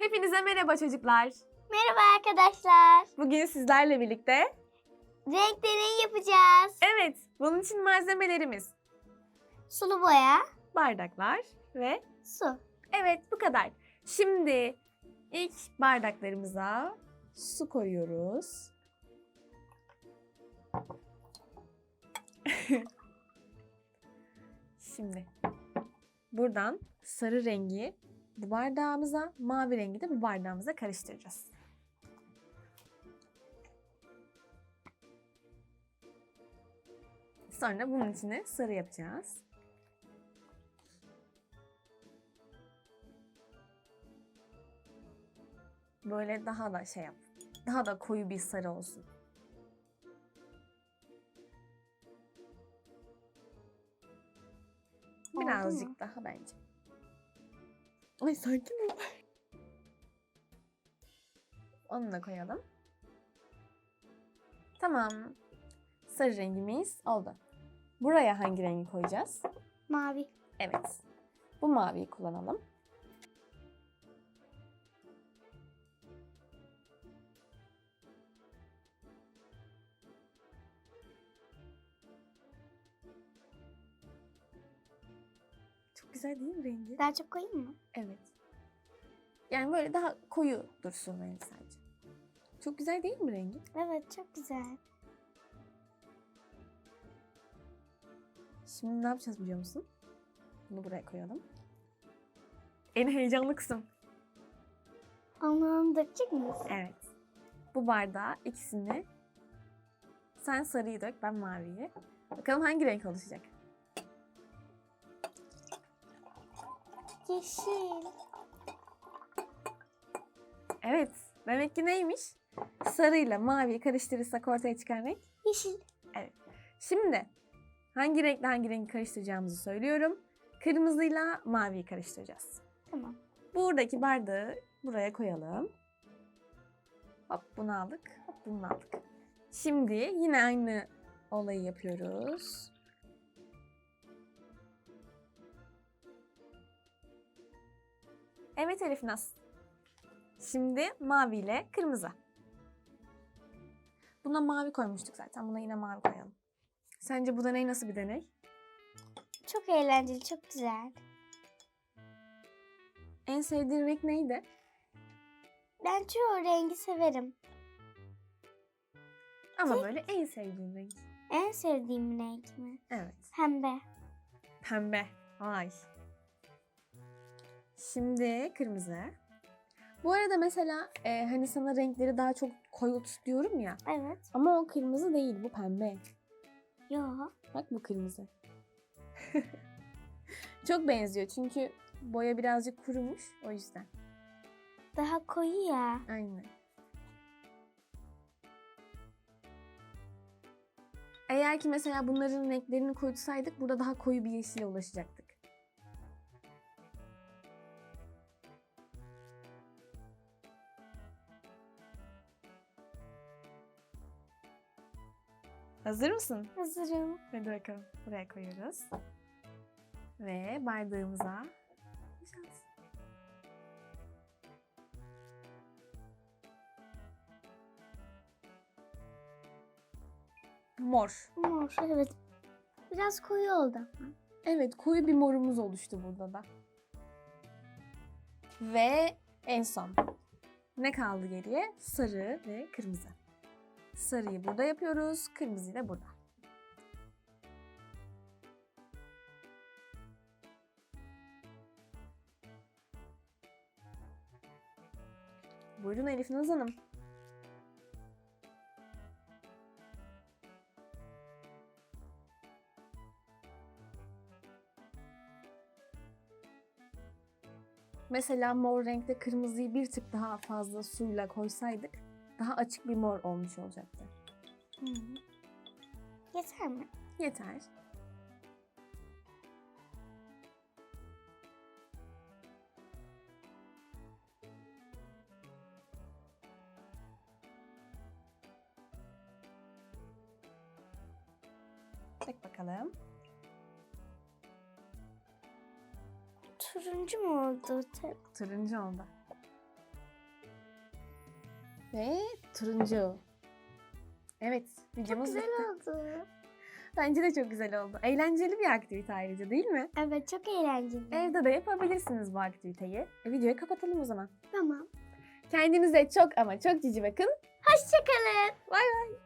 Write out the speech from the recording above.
Hepinize merhaba çocuklar. Merhaba arkadaşlar. Bugün sizlerle birlikte Renk deneyi yapacağız. evet bunun için malzemelerimiz Sulu boya, bardaklar ve su. evet bu kadar. Şimdi ilk bardaklarımıza su koyuyoruz. Şimdi buradan sarı rengi bu bardağımıza, mavi rengi de bu bardağımıza karıştıracağız. Sonra bunun içine sarı yapacağız. Böyle daha da şey yap. Daha da koyu bir sarı olsun. Birazcık daha bence. Ay sakin ol. Onu da koyalım. Tamam. Sarı rengimiz oldu. Buraya hangi rengi koyacağız? Mavi. Evet. Bu maviyi kullanalım. Güzel değil mi rengi? Daha çok koyayım mı? Evet. Yani böyle daha koyu dursun rengi sadece. Çok güzel değil mi rengi? Evet çok güzel. Şimdi ne yapacağız biliyor musun? Bunu buraya koyalım. En heyecanlı kısım. Onu dökecek miyiz? Evet. Bu bardağa ikisini sen sarıyı dök, ben maviyi. Bakalım hangi renk oluşacak? Yeşil. Evet. Demek ki neymiş? Sarıyla maviyi karıştırırsak ortaya çıkan renk. Yeşil. Şimdi hangi renkle hangi rengi karıştıracağımızı söylüyorum. Kırmızıyla maviyi karıştıracağız. Tamam. Buradaki bardağı buraya koyalım. Hop bunu aldık. Hop bunu aldık. Şimdi yine aynı olayı yapıyoruz. Evet Elif Naz. Şimdi mavi ile kırmızı. Buna mavi koymuştuk zaten. Buna yine mavi koyalım. Sence bu deney nasıl bir deney? Çok eğlenceli, çok güzel. En sevdiğin renk neydi? Ben çoğu rengi severim. Ama böyle en sevdiğin renk. En sevdiğim renk mi? Evet. Pembe. Pembe. Ay. Şimdi kırmızı. Bu arada mesela e, hani sana renkleri daha çok koyu tut diyorum ya. Evet. Ama o kırmızı değil bu pembe. Yo. Bak bu kırmızı. çok benziyor çünkü boya birazcık kurumuş o yüzden. Daha koyu ya. Aynen. Eğer ki mesela bunların renklerini koyutsaydık burada daha koyu bir yeşile ulaşacaktık. Hazır mısın? Hazırım. Hadi bakalım. Buraya koyuyoruz. Ve bardağımıza boşalt. Mor. Mor. Evet. Biraz koyu oldu. Evet koyu bir morumuz oluştu burada da. Ve en son. Ne kaldı geriye? Sarı ve kırmızı. Sarıyı burada yapıyoruz. Kırmızıyı da burada. Buyurun Elif Naz Hanım. Mesela mor renkte kırmızıyı bir tık daha fazla suyla koysaydık daha açık bir mor olmuş olacaktı. Hı. Yeter mi? Yeter. Çek bakalım. Turuncu mu oldu? Turuncu oldu. Ve turuncu. Evet, Çok videomuz güzel bitti. oldu. Bence de çok güzel oldu. Eğlenceli bir aktivite ayrıca değil mi? Evet çok eğlenceli. Evde de yapabilirsiniz bu aktiviteyi. E, videoyu kapatalım o zaman. Tamam. Kendinize çok ama çok cici bakın. Hoşçakalın. Bay bay.